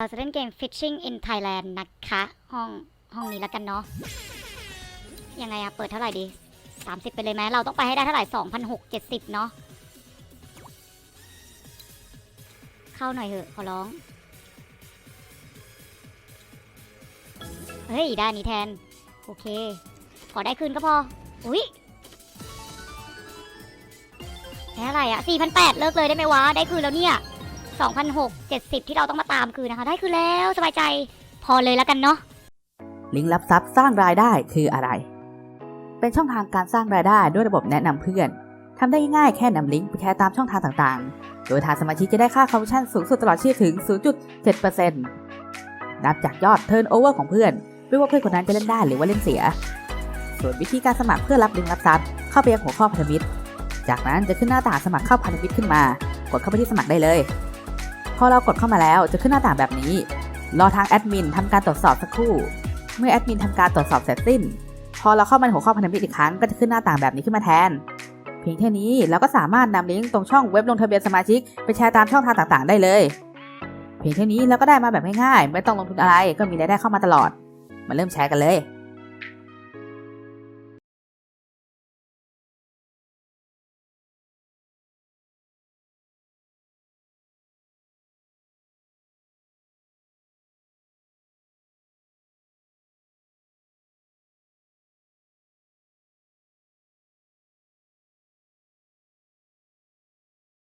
เราจะเล่นเกม Fishing in Thailand นะคะ ห้องห้องนี้แล้วกันเนาะยังไงอะเปิดเท่าไหร่ดี 30 ไปเลยไหมเราต้องไปให้ได้เท่าไหร่2,670 เนาะเข้าหน่อยเถอะ ขอร้อง เฮ้ย ได้นี้แทน โอเค ขอได้คืนก็พอ อุ้ยแค่อะไรอะ4,800 เลิกเลยได้ไหมวะ ได้คืนแล้วเนี่ย 2,670 ที่เราต้องมาตามคืนนะคะ ได้คืนแล้วสบายใจพอเลยแล้วกันเนาะลิงก์รับทรัพย์สร้างรายได้คืออะไร เป็นช่องทางการสร้างรายได้ด้วยระบบแนะนำเพื่อนทำได้ง่ายแค่นำลิงก์ไปแชร์ตามช่องทางต่างๆ โดยทางสมาชิกจะได้ค่าคอมมิชชั่นสูงสุดตลอดชีพถึง 0.7%นับจากยอดเทิร์นโอเวอร์ของเพื่อนไม่ว่าเพื่อนคนนั้นจะเล่นได้หรือว่าเล่นเสีย ส่วนวิธีการสมัครเพื่อรับลิงก์รับทรัพย์เข้าไปยังหัวข้อพันธมิตร จากนั้นจะขึ้นหน้าต่างสมัครเข้าพันธมิตรขึ้นมา กดเข้าไปที่สมัครได้เลย พอเรากดเข้ามาแล้วจะขึ้นหน้าต่างแบบนี้ รอทางแอดมินทำการตรวจสอบสักครู่ เมื่อแอดมินทำการตรวจสอบเสร็จสิ้น พอเราเข้ามาในหัวข้อพันธมิตรอีกครั้งก็จะขึ้นหน้าต่างแบบนี้ขึ้นมาแทน เพียงแค่นี้เราก็สามารถนำลิงก์ตรงช่องเว็บลงทะเบียนสมาชิกไปแชร์ตามช่องทางต่างๆ ได้เลย เพียงแค่นี้เราก็ได้มาแบบง่ายๆ ไม่ต้องลงทุนอะไรก็มีรายได้เข้ามาตลอด มาเริ่มแชร์กันเลย